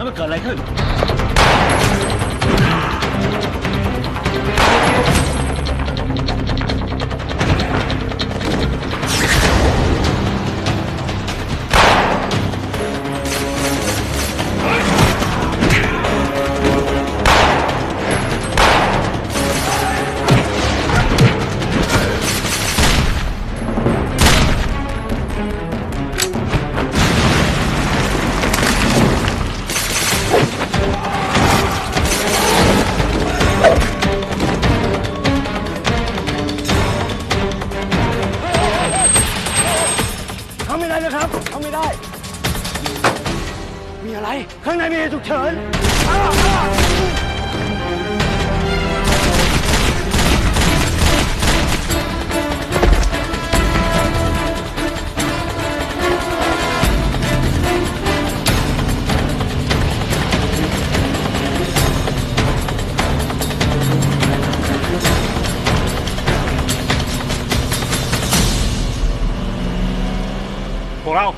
แล้来看 นทำไม่ได้นะครับทำไม่ได้ มีอะไร ข้างในมีเหตุฉุกเฉินอ้าว อ้าว